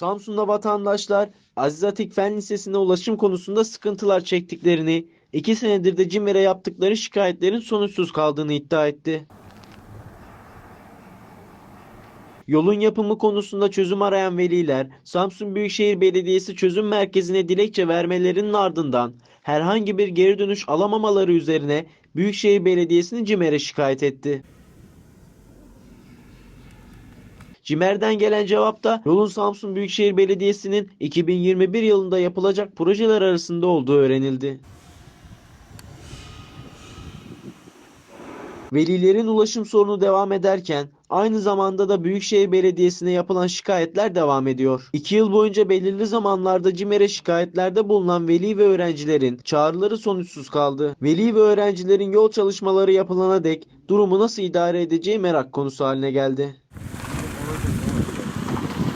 Samsun'da vatandaşlar Aziz Atik Fen Lisesi'ne ulaşım konusunda sıkıntılar çektiklerini, iki senedir de CİMER'e yaptıkları şikayetlerin sonuçsuz kaldığını iddia etti. Yolun yapımı konusunda çözüm arayan veliler, Samsun Büyükşehir Belediyesi çözüm merkezine dilekçe vermelerinin ardından herhangi bir geri dönüş alamamaları üzerine Büyükşehir Belediyesi'ni CİMER'e şikayet etti. CİMER'den gelen cevapta yolun Samsun Büyükşehir Belediyesi'nin 2021 yılında yapılacak projeler arasında olduğu öğrenildi. Velilerin ulaşım sorunu devam ederken aynı zamanda da Büyükşehir Belediyesi'ne yapılan şikayetler devam ediyor. 2 yıl boyunca belirli zamanlarda CİMER'e şikayetlerde bulunan veli ve öğrencilerin çağrıları sonuçsuz kaldı. Veli ve öğrencilerin yol çalışmaları yapılana dek durumu nasıl idare edeceği merak konusu haline geldi. போயிட்டு